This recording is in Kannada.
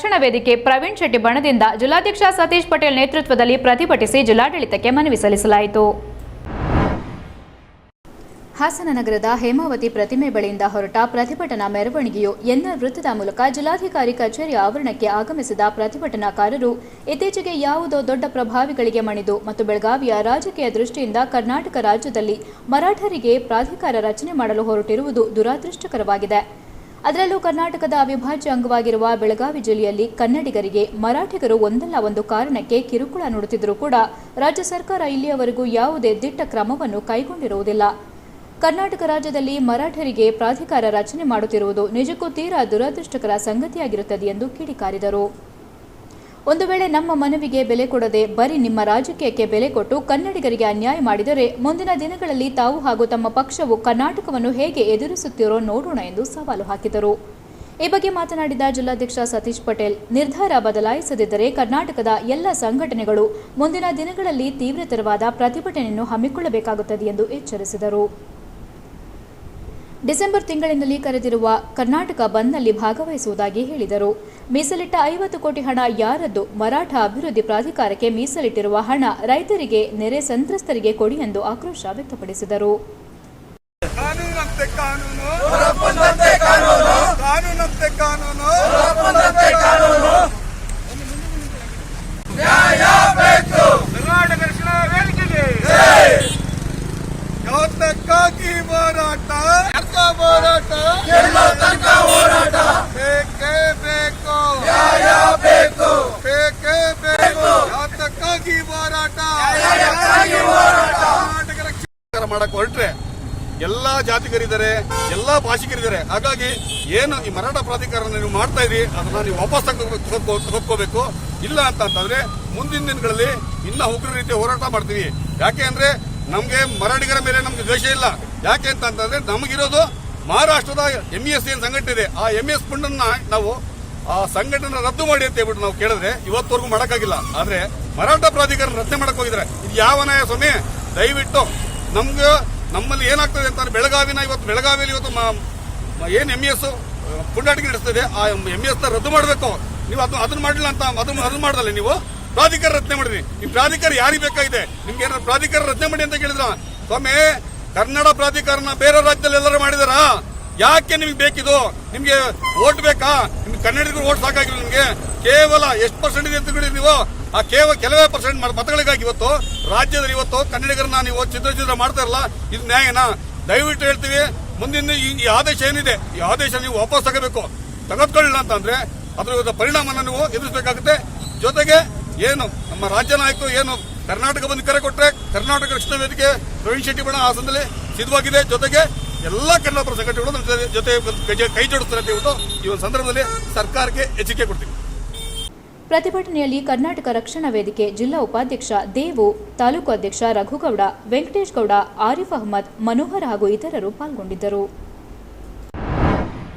ರಕ್ಷಣಾ ವೇದಿಕೆ ಪ್ರವೀಣ್ ಶೆಟ್ಟಿ ಬಣದಿಂದ ಜಿಲ್ಲಾಧ್ಯಕ್ಷ ಸತೀಶ್ ಪಟೇಲ್ ನೇತೃತ್ವದಲ್ಲಿ ಪ್ರತಿಭಟಿಸಿ ಜಿಲ್ಲಾಡಳಿತಕ್ಕೆ ಮನವಿ ಸಲ್ಲಿಸಲಾಯಿತು. ಹಾಸನ ನಗರದ ಹೇಮಾವತಿ ಪ್ರತಿಮೆ ಬಳಿಯಿಂದ ಹೊರಟ ಪ್ರತಿಭಟನಾ ಮೆರವಣಿಗೆಯು ಎನ್ಆರ್ ವೃತ್ತದ ಮೂಲಕ ಜಿಲ್ಲಾಧಿಕಾರಿ ಕಚೇರಿ ಆವರಣಕ್ಕೆ ಆಗಮಿಸಿದ ಪ್ರತಿಭಟನಾಕಾರರು ಇತ್ತೀಚೆಗೆ ಯಾವುದೋ ದೊಡ್ಡ ಪ್ರಭಾವಿಗಳಿಗೆ ಮಣಿದು ಮತ್ತು ಬೆಳಗಾವಿಯ ರಾಜಕೀಯ ದೃಷ್ಟಿಯಿಂದ ಕರ್ನಾಟಕ ರಾಜ್ಯದಲ್ಲಿ ಮರಾಠರಿಗೆ ಪ್ರಾಧಿಕಾರ ರಚನೆ ಮಾಡಲು ಹೊರಟಿರುವುದು ದುರಾದೃಷ್ಟಕರವಾಗಿದೆ. ಅದರಲ್ಲೂ ಕರ್ನಾಟಕದ ಅವಿಭಾಜ್ಯ ಅಂಗವಾಗಿರುವ ಬೆಳಗಾವಿ ಜಿಲ್ಲೆಯಲ್ಲಿ ಕನ್ನಡಿಗರಿಗೆ ಮರಾಠಿಗರು ಒಂದಲ್ಲ ಒಂದು ಕಾರಣಕ್ಕೆ ಕಿರುಕುಳ ನೋಡುತ್ತಿದ್ದರೂ ಕೂಡ ರಾಜ್ಯ ಸರ್ಕಾರ ಇಲ್ಲಿಯವರೆಗೂ ಯಾವುದೇ ದಿಟ್ಟ ಕ್ರಮವನ್ನು ಕೈಗೊಂಡಿರುವುದಿಲ್ಲ. ಕರ್ನಾಟಕ ರಾಜ್ಯದಲ್ಲಿ ಮರಾಠರಿಗೆ ಪ್ರಾಧಿಕಾರ ರಚನೆ ಮಾಡುತ್ತಿರುವುದು ನಿಜಕ್ಕೂ ತೀರಾ ದುರದೃಷ್ಟಕರ ಸಂಗತಿಯಾಗಿರುತ್ತದೆ ಎಂದು ಕಿಡಿಕಾರಿದರು. ಒಂದು ವೇಳೆ ನಮ್ಮ ಮನವಿಗೆ ಬೆಲೆ ಕೊಡದೆ ಬರೀ ನಿಮ್ಮ ರಾಜಕೀಯಕ್ಕೆ ಬೆಲೆ ಕೊಟ್ಟು ಕನ್ನಡಿಗರಿಗೆ ಅನ್ಯಾಯ ಮಾಡಿದರೆ ಮುಂದಿನ ದಿನಗಳಲ್ಲಿ ತಾವು ಹಾಗೂ ತಮ್ಮ ಪಕ್ಷವು ಕರ್ನಾಟಕವನ್ನು ಹೇಗೆ ಎದುರಿಸುತ್ತಿರೋ ನೋಡೋಣ ಎಂದು ಸವಾಲು ಹಾಕಿದರು. ಈ ಬಗ್ಗೆ ಮಾತನಾಡಿದ ಜಿಲ್ಲಾಧ್ಯಕ್ಷ ಸತೀಶ್ ಪಟೇಲ್, ನಿರ್ಧಾರ ಬದಲಾಯಿಸದಿದ್ದರೆ ಕರ್ನಾಟಕದ ಎಲ್ಲ ಸಂಘಟನೆಗಳು ಮುಂದಿನ ದಿನಗಳಲ್ಲಿ ತೀವ್ರತರವಾದ ಪ್ರತಿಭಟನೆಯನ್ನು ಹಮ್ಮಿಕೊಳ್ಳಬೇಕಾಗುತ್ತದೆ ಎಂದು ಎಚ್ಚರಿಸಿದರು. ಡಿಸೆಂಬರ್ ತಿಂಗಳಿನಲ್ಲಿ ಕರೆದಿರುವ ಕರ್ನಾಟಕ ಬಂದ್ನಲ್ಲಿ ಭಾಗವಹಿಸುವುದಾಗಿ ಹೇಳಿದರು. ಮೀಸಲಿಟ್ಟ ಐವತ್ತು ಕೋಟಿ ಹಣ ಯಾರದ್ದು? ಮರಾಠ ಅಭಿವೃದ್ಧಿ ಪ್ರಾಧಿಕಾರಕ್ಕೆ ಮೀಸಲಿಟ್ಟಿರುವ ಹಣ ರೈತರಿಗೆ, ನೆರೆ ಸಂತ್ರಸ್ತರಿಗೆ ಕೊಡಿ ಎಂದು ಆಕ್ರೋಶ ವ್ಯಕ್ತಪಡಿಸಿದರು ಹೊರಬಂದಂತೆ ಕಾನೂನು ಕಾನೂನಂತೆ ಕಾನೂನು ಹೊರಬಂದಂತೆ ಕಾನೂನು ನ್ಯಾಯ ಬೇಕು ಕರ್ನಾಟಕ ರಕ್ಷಣಾ ವೇದಿಕೆಗೆ ಯಾತಕ್ಕಾಗಿ ಹೋರಾಟ ಯಾಕ ಹೋರಾಟ ಗೆಲ್ಲೋ ತನಕ ಹೋರಾಟ ಬೇಕೇ ಬೇಕು ನ್ಯಾಯ ಬೇಕು ಬೇಕೇ ಬೇಕು ಯಾತಕ್ಕಾಗಿ ಹೋರಾಟ ನ್ಯಾಯಕ್ಕಾಗಿ ಹೋರಾಟ. ಕರ್ನಾಟಕ ಮಾಡಕ್ ಹೊರಟ್ರೆ ಎಲ್ಲಾ ಜಾತಿಗರಿದ್ದಾರೆ, ಎಲ್ಲಾ ಭಾಷಿಕರಿದ್ದಾರೆ. ಹಾಗಾಗಿ ಏನು ಈ ಮರಾಠ ಪ್ರಾಧಿಕಾರ ನೀವು ಮಾಡ್ತಾ ಇದ್ರಿ, ಅದನ್ನ ನೀವು ವಾಪಸ್ ತಗೋಬೇಕು ಇಲ್ಲ ಅಂತ ಅಂತಂದ್ರೆ ಮುಂದಿನ ದಿನಗಳಲ್ಲಿ ಇನ್ನ ಉಗ್ರ ರೀತಿ ಹೋರಾಟ ಮಾಡ್ತೀವಿ. ಯಾಕೆ ಅಂದ್ರೆ ನಮ್ಗೆ ಮರಾಠಿಗರ ಮೇಲೆ ನಮ್ಗೆ ದ್ವೇಷ ಇಲ್ಲ. ಯಾಕೆ ಅಂತ ಅಂತಂದ್ರೆ ನಮಗಿರೋದು ಮಹಾರಾಷ್ಟ್ರದ ಎಂ ಎಸ್ ಏನ್ ಸಂಘಟನೆ ಇದೆ. ಆ ಎಂ ಎಸ್ ಫಂಡನ್ನ ನಾವು ಆ ಸಂಘಟನೆ ರದ್ದು ಮಾಡಿ ಅಂತ ಹೇಳ್ಬಿಟ್ಟು ನಾವು ಕೇಳಿದ್ರೆ ಇವತ್ತವರೆಗೂ ಮಾಡಕ್ಕಾಗಿಲ್ಲ. ಆದ್ರೆ ಮರಾಠ ಪ್ರಾಧಿಕಾರ ರಚನೆ ಮಾಡಕ್ ಹೋಗಿದ್ರೆ ಇದು ಯಾವ ನ್ಯಾಯ ಸ್ವಾಮಿ? ದಯವಿಟ್ಟು ನಮ್ಗೆ ನಮ್ಮಲ್ಲಿ ಏನಾಗ್ತದೆ ಅಂತಂದ್ರೆ ಬೆಳಗಾವಿನ ಇವತ್ತು ಬೆಳಗಾವಿಯಲ್ಲಿ ಇವತ್ತು ಏನು ಎಂ ಎಸ್ ಪುಂಡಾಟಿಕೆ ನಡೆಸ್ತದೆ, ಆ ಎಂ ಎಸ್ ರದ್ದು ಮಾಡಬೇಕು. ನೀವು ಅದನ್ನ ಅದನ್ನ ಮಾಡಲಿಲ್ಲ ಅಂತ ಅದನ್ನ ಅದನ್ನ ಮಾಡಲ್ಲ ನೀವು? ಪ್ರಾಧಿಕಾರ ರಚನೆ ಮಾಡಿದ್ರಿ. ಈ ಪ್ರಾಧಿಕಾರ ಯಾರಿಗೆ ಬೇಕಾಗಿದೆ? ನಿಮ್ಗೆ ಏನಾದ್ರು ಪ್ರಾಧಿಕಾರ ರಚನೆ ಮಾಡಿ ಅಂತ ಕೇಳಿದ್ರ ಸ್ವಾಮಿ, ಕನ್ನಡ ಪ್ರಾಧಿಕಾರನ ಬೇರೆ ರಾಜ್ಯದಲ್ಲಿ ಎಲ್ಲರೂ ಮಾಡಿದಾರ? ಯಾಕೆ ನಿಮ್ಗೆ ಬೇಕಿದು? ನಿಮ್ಗೆ ಓಟ್ ಬೇಕಾ? ನಿಮ್ಗೆ ಕನ್ನಡಿಗರು ಓಟ್ ಸಾಕಾಗಿಲ್ಲ ನಿಮ್ಗೆ? ಕೇವಲ ಎಷ್ಟು ಪರ್ಸೆಂಟ್ ಇದೆ ಅಂತ ಹೇಳಿ ನೀವು? ಆ ಕೇವಲ ಕೆಲವೇ ಪರ್ಸೆಂಟ್ ಮತಗಳಿಗಾಗಿ ಇವತ್ತು ರಾಜ್ಯದಲ್ಲಿ ಇವತ್ತು ಕನ್ನಡಿಗರನ್ನ ನೀವು ಚಿತ್ರ ಚಿತ್ರ ಮಾಡ್ತಾ ಇರಲ್ಲ. ಇದು ನ್ಯಾಯನಾ? ದಯವಿಟ್ಟು ಹೇಳ್ತೀವಿ, ಮುಂದಿನ ಈ ಆದೇಶ ಏನಿದೆ, ಈ ಆದೇಶ ನೀವು ವಾಪಸ್ ತಗೋಬೇಕು. ತೆಗೆದುಕೊಳ್ಳಿಲ್ಲ ಅಂತಂದ್ರೆ ಅದರ ಪರಿಣಾಮನ ನೀವು ಎದುರಿಸಬೇಕಾಗುತ್ತೆ. ಜೊತೆಗೆ ಏನು, ನಮ್ಮ ರಾಜ್ಯ ನಾಯಕರು ಏನು ಕರ್ನಾಟಕ ಬಂದು ಕರೆ ಕೊಟ್ಟರೆ ಕರ್ನಾಟಕ ರಕ್ಷಣಾ ವೇದಿಕೆ ಪ್ರವೀಣ್ ಶೆಟ್ಟಿ ಬಣ ಹಾಸನದಲ್ಲಿ ಸಿದ್ಧವಾಗಿದೆ. ಜೊತೆಗೆ ಎಲ್ಲಾ ಕನ್ನಡ ಪರ ಸಂಘಟನೆಗಳು ನಮ್ಮ ಜೊತೆ- ಕೈ ಜೋಡಿಸ್ತಾರೆ ಅಂತ ಹೇಳ್ಬಿಟ್ಟು ಈ ಒಂದು ಸಂದರ್ಭದಲ್ಲಿ ಸರ್ಕಾರಕ್ಕೆ ಎಚ್ಚರಿಕೆ ಕೊಡ್ತೀವಿ. ಪ್ರತಿಭಟನೆಯಲ್ಲಿ ಕರ್ನಾಟಕ ರಕ್ಷಣಾ ವೇದಿಕೆ ಜಿಲ್ಲಾ ಉಪಾಧ್ಯಕ್ಷ ದೇವು, ತಾಲೂಕು ಅಧ್ಯಕ್ಷ ರಘುಗೌಡ, ವೆಂಕಟೇಶ್ ಗೌಡ, ಆರಿಫ್ ಅಹಮದ್, ಮನೋಹರ್ ಹಾಗೂ ಇತರರು ಪಾಲ್ಗೊಂಡಿದ್ದರು.